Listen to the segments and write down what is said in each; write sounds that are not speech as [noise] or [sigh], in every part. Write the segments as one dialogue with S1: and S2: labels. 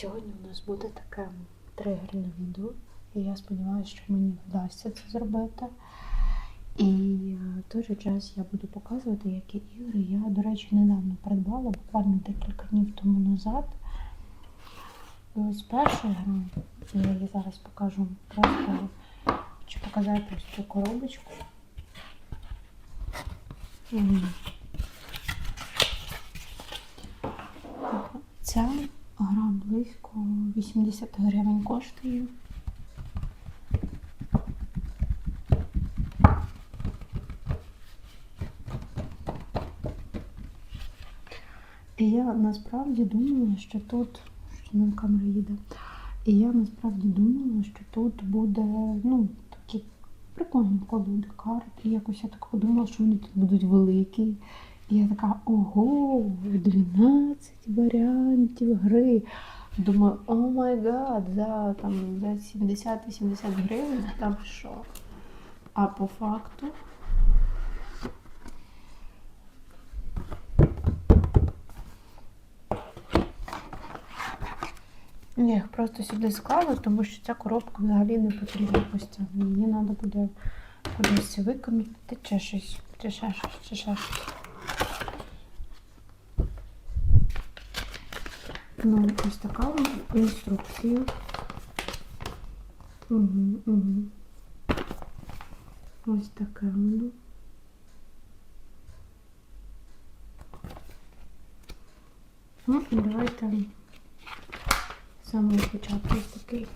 S1: Сьогодні у нас буде таке тригерне відео, і я сподіваюся, що мені вдасться це зробити. І е, в той же час я буду показувати, які ігри я, до речі, недавно придбала, буквально декілька днів тому назад. Ось перша гра, я її зараз покажу. Просто хочу показати ось цю коробочку. Ця гра близько 80 гривень коштує. І я насправді думала, що тут, що на камера їде, і я насправді думала, що тут буде, ну, такі прикольні колоди карт. І якось я так подумала, що вони тут будуть великі. Я така, ого, 12 варіантів гри. Думаю, о май гад, за, там, за 70-80 гривень там що? А по факту. Я їх просто сюди склала, тому що ця коробка взагалі не потрібна постійно. Її треба буде кудись викинути, чи щось, чи ще щось, чи ще щось. Ну, ось така інструкція. Угу, угу. Ось таке воно. Ну, і давайте з самого початку такий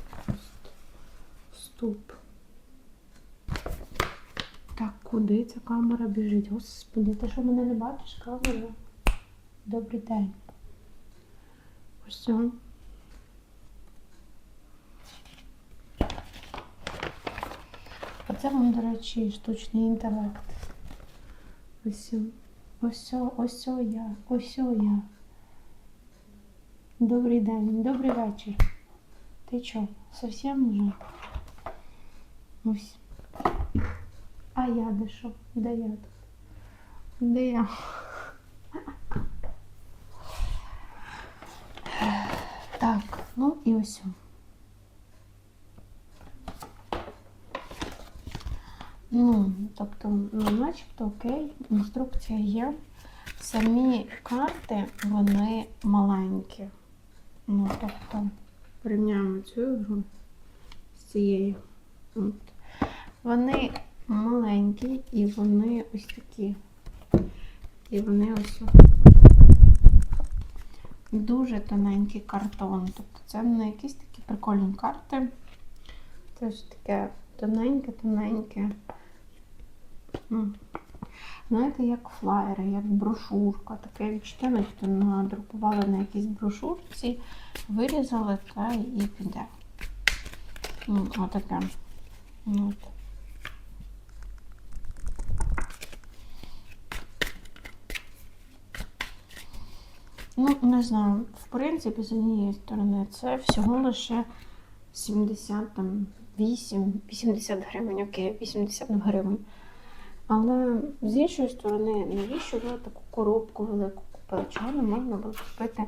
S1: вступ. Так, куди ця камера біжить? Господи, ти що мене не бачиш, камера? Добрий день. Ось це. Оце вам, до речі, штучний інтелект. Ось. Ось, ось я, ось я. Добрий день, добрий вечір. Ти чо, совсем уже? Ось. А я де що? Де я тут? Де я? Так, ну і ось. Ну, тобто, ну, начебто окей, інструкція є. Самі карти, вони маленькі. Ну, тобто, порівняємо цю ігру з цією. От. Вони маленькі і вони ось такі. І вони ось дуже тоненький картон. Тобто це не якісь такі прикольні карти. Це таке тоненьке-тоненьке. Знаєте, як флаєри, як брошурка. Таке відчуття, наче надрукували на якійсь брошурці, вирізали та і піде. Отаке. От. Ну, не знаю, в принципі, з однієї сторони, це всього лише 70, там, 8, 80 гривень, окей, 80 гривень. Але з іншої сторони, навіщо ви таку коробку велику купили? Чого не можна було купити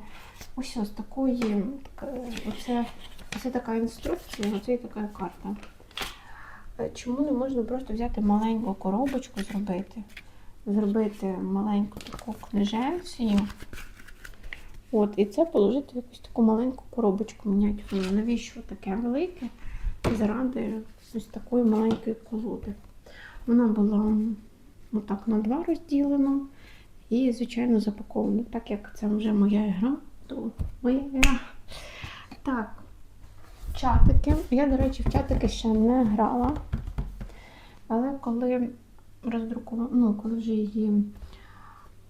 S1: ось ось такої, оце, оце така інструкція, оце і така карта. Чому не можна просто взяти маленьку коробочку, зробити? Зробити маленьку таку книженцію. От, і це положити в якусь таку маленьку коробочку мініатюрну. Навіщо таке велике? Заради ось такої маленької колоди. Вона була отак на два розділена і, звичайно, запакована. Так як це вже моя гра, то моя гра. Так, чатики. Я, до речі, в чатики ще не грала. Але коли роздрукувала, ну, коли вже її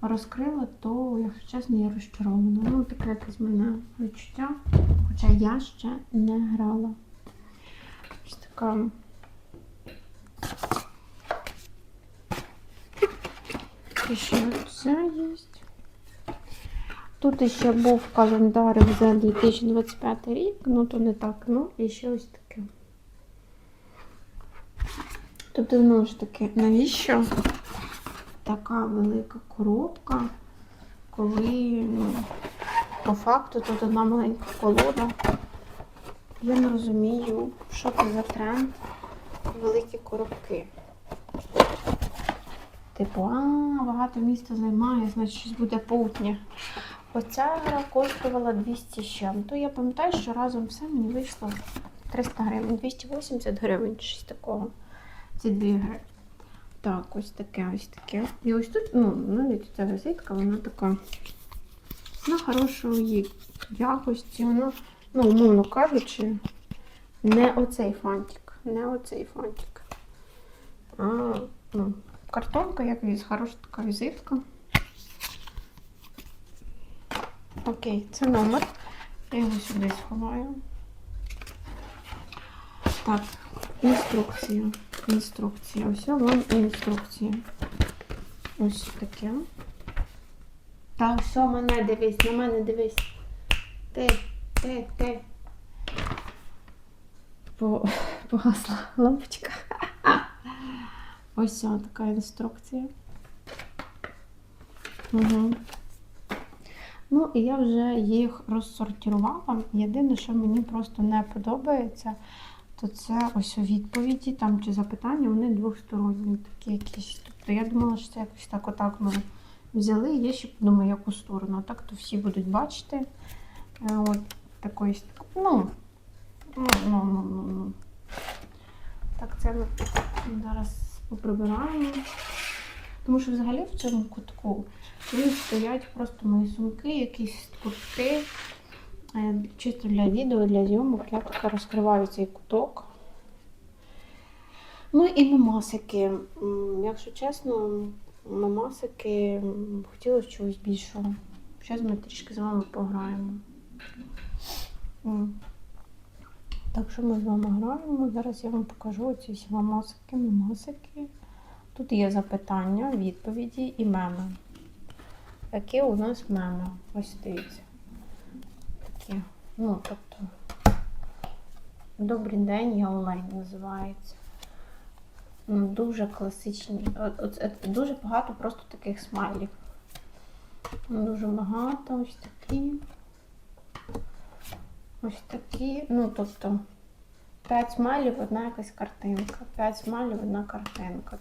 S1: розкрила, то, якщо чесно, я розчарована. Ну, таке якесь мене відчуття. Хоча я ще не грала. Ось така. І ще це є. Тут ще був календар за 2025 рік, ну то не так, ну і ще ось таке. Тобто, знову ж таки, навіщо така велика коробка, коли ну, по факту тут одна маленька колода. Я не розумію, що це за тренд. Великі коробки. Типу, а, багато міста займає, значить щось буде путнє. Оця гра коштувала 200 з чим. То я пам'ятаю, що разом все мені вийшло 300 гривень, 280 гривень, щось такого. Ці дві гри. Так, ось таке, ось таке. І ось тут, ну, навіть ця візитка, вона така на хорошої якості. Вона, ну, умовно кажучи, не оцей фантик. Не оцей фантик. А, ну, картонка, як віз, хороша така візитка. Окей, це номер. Я його сюди сховаю. Так, інструкція. Інструкція. Ось вам інструкція. Ось таке. Та все, мене дивись, на мене дивись. Ти, ти, ти. По, погасла лампочка. Ось така інструкція. Угу. Ну, і я вже їх розсортувала. Єдине, що мені просто не подобається, то це ось у відповіді там чи запитання, вони двосторонні такі якісь. Тобто я думала, що це якось так отак ми взяли, і я ще подумаю, яку сторону. Так то всі будуть бачити. Е, От такої, ну, ну, ну, ну, ну, ну. Так, це ми зараз поприбираємо. Тому що взагалі в цьому кутку тут стоять просто мої сумки, якісь кутки. Е, Чисто для відео, для зйомок. Я поки розкриваю цей куток. Ну і мемасики. Якщо чесно, мемасики хотілося чогось більшого. Зараз ми трішки з вами пограємо. Так що ми з вами граємо. Зараз я вам покажу ці всі мемасики, мемасики. Тут є запитання, відповіді і меми. Які у нас меми? Ось дивіться. Такі. Ну, тобто. Добрий день, я Олень називається. Ну, дуже класичні. Дуже багато просто таких смайлів. Ну, Дуже багато, ось такі. Ось такі. Ну, тобто, 5 смайлів, одна якась картинка. 5 смайлів, одна картинка.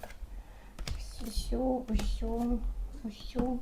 S1: Усю, усю. Ну.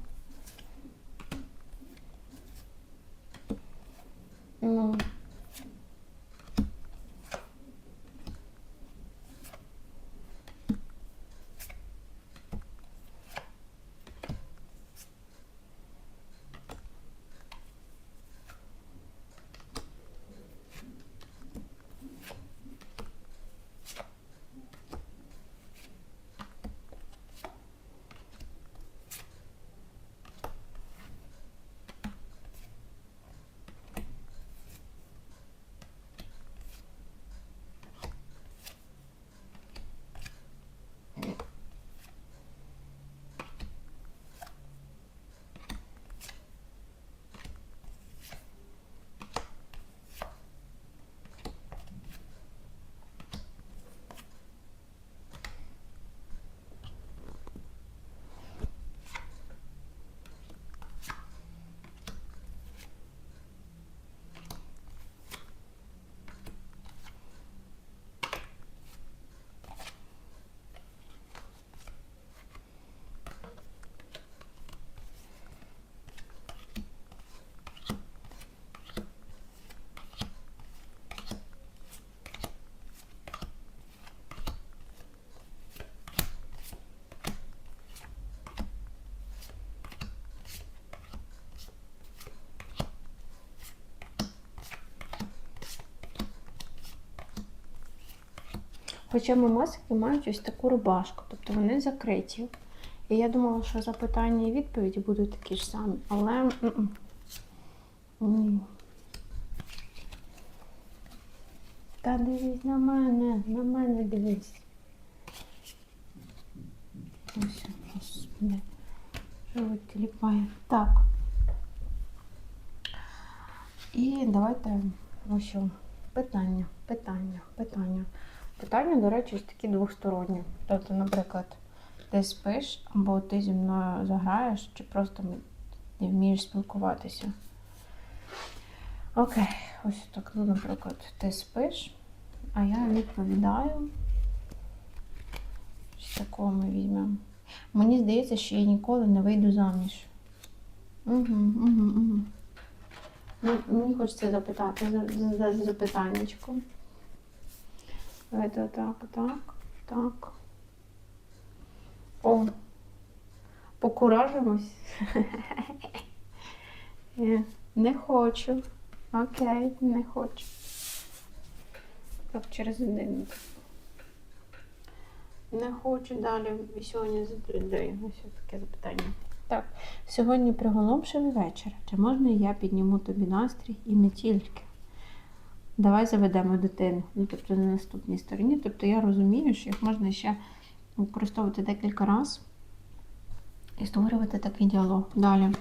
S1: Хоча мемасики мають ось таку рубашку, тобто вони закриті. І я думала, що запитання і відповіді будуть такі ж самі, але ні. Та дивись на мене, на мене дивись. Ось, господи. Що тіліпає? Так. І давайте ось що. питання, питання, питання. Питання, до речі, ось такі двосторонні. Тобто, наприклад, ти спиш, або ти зі мною заграєш, чи просто не вмієш спілкуватися. Окей, ось так, ну, наприклад, ти спиш, а я відповідаю. Ось такого ми візьмемо. Мені здається, що я ніколи не вийду заміж. Угу, угу, угу. Мені хочеться запитати за, за, за запитаннячко. Давайте отак, так, так. О, покуражимось. [laughs] Е, Не хочу. Окей, не хочу. Так, через один. Не хочу далі. Сьогодні задаю таке запитання. Так, сьогодні приголомшений вечір. Чи можна я підніму тобі настрій і не тільки? Давай заведемо дитину. Ну, тобто на наступній стороні. Тобто я розумію, що їх можна ще використовувати декілька разів і створювати такий діалог. Далі.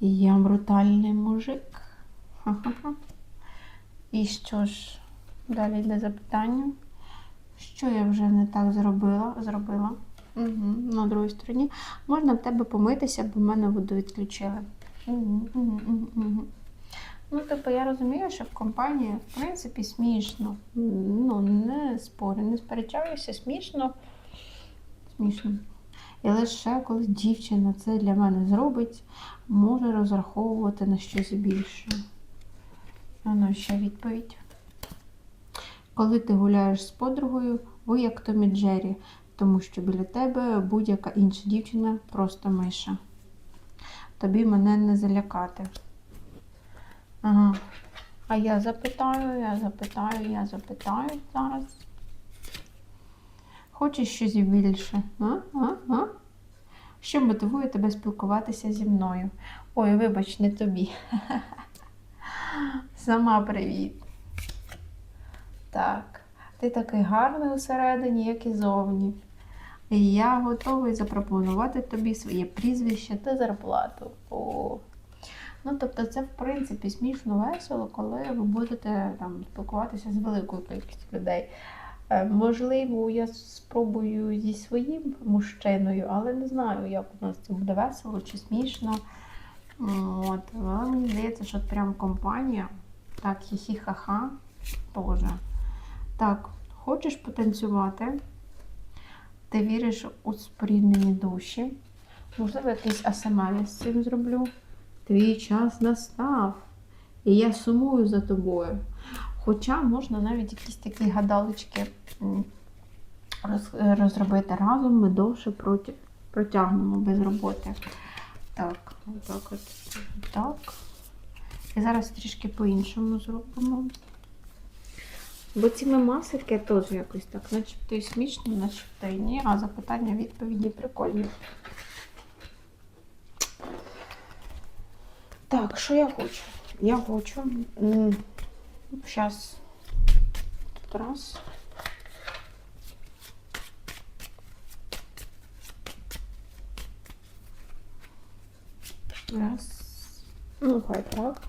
S1: Я брутальний мужик. Ха-ха-ха. І що ж, далі йде запитання. Що я вже не так зробила? Зробила. Угу. На другій стороні. Можна в тебе помитися, бо мене воду відключили. Угу, угу, угу. Ну, тобто я розумію, що в компанії, в принципі, смішно. Ну, не спорю, не сперечаюся, смішно. Смішно. І лише коли дівчина це для мене зробить, може розраховувати на щось більше. А ну, ще відповідь. Коли ти гуляєш з подругою, ви як Том і Джері, тому що біля тебе будь-яка інша дівчина просто миша. Тобі мене не залякати. Ага. А я запитаю, я запитаю, я запитаю зараз. Хочеш щось більше? А? А? А? Що мотивує тебе спілкуватися зі мною? Ой, вибач, не тобі. [laughs] Сама привіт. Так, ти такий гарний усередині, як і зовні. І я готовий запропонувати тобі своє прізвище та зарплату. О. Ну, тобто, це, в принципі, смішно весело, коли ви будете там спілкуватися з великою кількістю людей. Е, Можливо, я спробую зі своїм мужчиною, але не знаю, як у нас це буде весело чи смішно. От. Але мені здається, що прям компанія, так, хі-хі-ха-ха, теж. Так, хочеш потанцювати? Ти віриш у споріднені душі. Можливо, якийсь АСМР з цим зроблю. Твій час настав. І я сумую за тобою. Хоча можна навіть якісь такі гадалочки роз- розробити разом, ми довше протягнемо без роботи. Так, отак от. Так. І зараз трішки по-іншому зробимо. Бо ці мемасики теж якось так, начебто і смішно, начебто і ні, а запитання відповіді прикольні. Так, що я хочу? Я хочу. Зараз. Тут раз. Раз. Ну, хай так.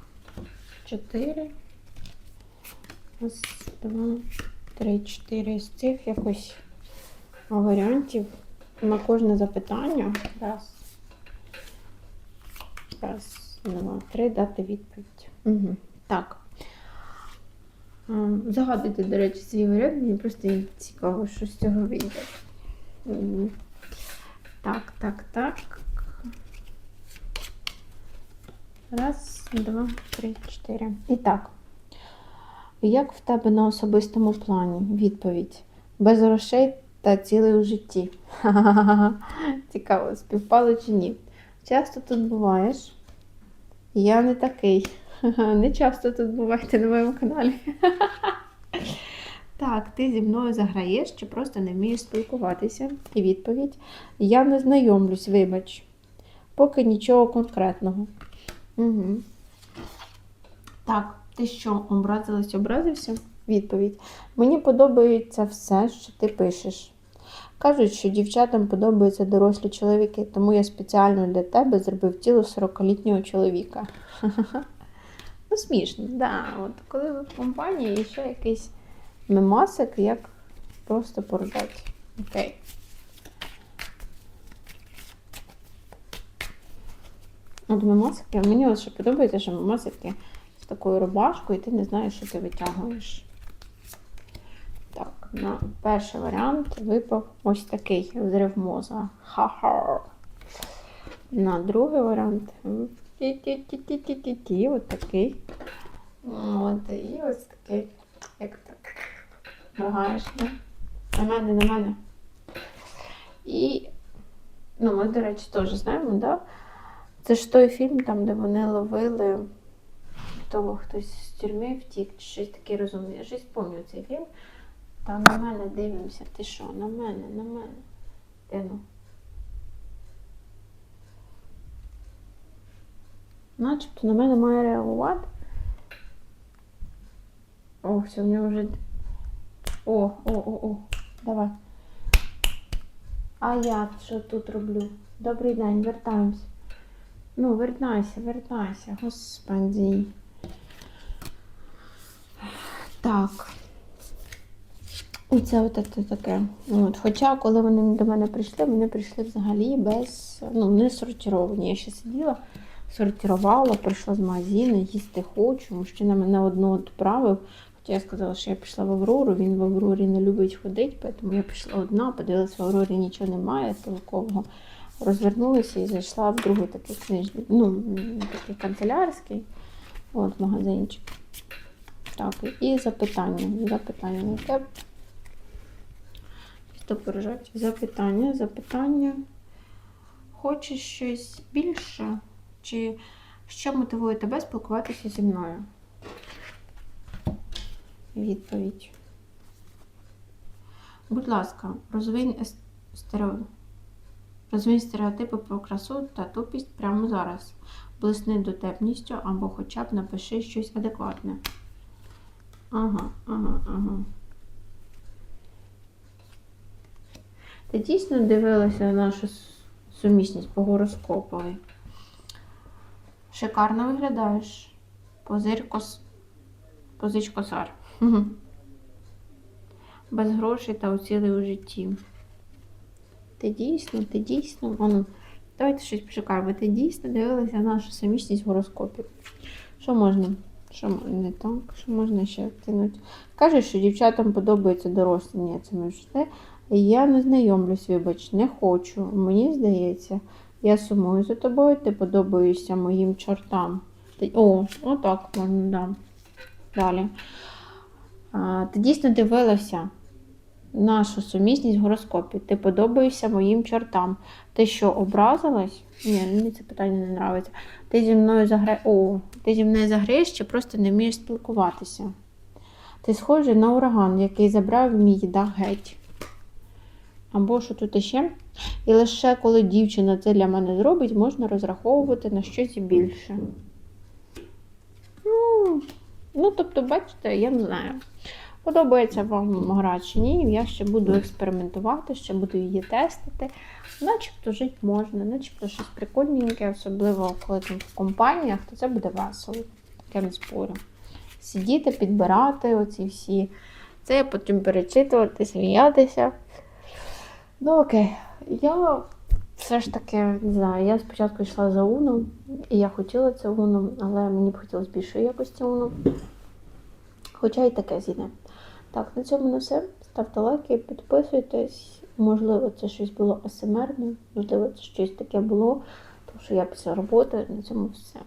S1: Чотири. Раз, два, три, чотири. З цих якось варіантів на кожне запитання. Раз. Раз, два, три, дати відповідь. Угу. Так. Ем, Загадуйте, до речі, свій варіант, мені просто цікаво, що з цього вийде. Так, так, так. Раз, два, три, чотири. І так. Як в тебе на особистому плані? Відповідь. Без грошей та цілий у житті. [laughs] Ха-ха-ха. Цікаво, співпало чи ні. Часто тут буваєш? Я не такий. [laughs] Не часто тут буваєте на моєму каналі. [laughs] Так, ти зі мною заграєш чи просто не вмієш спілкуватися? І відповідь: Я не знайомлюсь, вибач. Поки нічого конкретного. Угу. Так, ти що, образилась, образився? Відповідь. Мені подобається все, що ти пишеш. Кажуть, що дівчатам подобаються дорослі чоловіки, тому я спеціально для тебе зробив тіло 40-літнього чоловіка. Ну, смішно, да. От коли ви в компанії і ще якийсь мемасик, як просто поржати. Окей. От мемасики, мені ще подобається, що мемасики з такою рубашкою, і ти не знаєш, що ти витягуєш. На перший варіант випав ось такий взрив мозга. Ха-ха. На другий варіант ті-ті-ті-ті-ті-ті, от такий. От, і ось такий, як так. Моргаєш, да? На мене, на мене. І, ну, ми, до речі, теж знаємо, да? Це ж той фільм, там, де вони ловили того, хтось з тюрми втік, чи щось таке розумне. Я щось пам'ятаю цей фільм. Та на мене дивимося. Ти що? На мене, на мене. Ну? Начебто на мене має реагувати. О, все, в нього вже. О, о, о, о. Давай. А я що тут роблю? Добрий день, вертаємось. Ну, вертайся, вертайся, господи. Так. Оце от це таке. От. Хоча, коли вони до мене прийшли, вони прийшли взагалі без, ну, не сортировані. Я ще сиділа, сортирувала, прийшла з магазину, їсти хочу. Мужчина мене одну відправив. Хоча я сказала, що я пішла в Аврору, він в Аврорі не любить ходити, тому я пішла одна, подивилася, в Аврорі нічого немає толкового. Розвернулася і зайшла в другий такий книжний, ну, такий канцелярський от, магазинчик. Так, і запитання. Запитання. Хто? Запитання, запитання. Хочеш щось більше? Чи що мотивує тебе спілкуватися зі мною? Відповідь. Будь ласка, розвинь стерео... розвинь стереотипи про красу та тупість прямо зараз. Блисни дотепністю або хоча б напиши щось адекватне. Ага, ага, ага. Ти дійсно дивилася нашу сумісність по гороскопові? Шикарно виглядаєш. Позир кос... Позич [laughs] Без грошей та уцілий у житті. Ти дійсно, ти дійсно. Ану, давайте щось пошукаємо. Ти дійсно дивилася нашу сумісність в гороскопі. Що можна? Що не так? Що можна ще вкинути? Кажеш, що дівчатам подобається дорослі. Ні, це вже те. Я не знайомлюсь, вибач, не хочу. Мені здається, я сумую за тобою, ти подобаєшся моїм чортам. О, отак можна, да. Далі. А, ти дійсно дивилася нашу сумісність в гороскопі. Ти подобаєшся моїм чортам. Ти що, образилась? Ні, мені це питання не подобається. Ти зі мною загра... О, ти зі мною заграєш чи просто не вмієш спілкуватися. Ти схожий на ураган, який забрав мій дах геть. Або що тут іще? І лише коли дівчина це для мене зробить, можна розраховувати на щось більше. Ну, ну тобто, бачите, я не знаю. Подобається вам гра чи ні, я ще буду експериментувати, ще буду її тестити. Начебто жити можна, начебто щось прикольненьке, особливо коли там в компаніях, то це буде весело. Таке не спорю. Сидіти, підбирати оці всі. Це потім перечитувати, сміятися. Ну окей, я все ж таки не знаю, я спочатку йшла за Уно, і я хотіла це Уно, але мені б хотілося більшої якості Уно. Хоча й таке зійде. Так, на цьому на все. Ставте лайки, підписуйтесь. Можливо, це щось було асмрне, можливо, це щось таке було, тому що я після роботи на цьому все.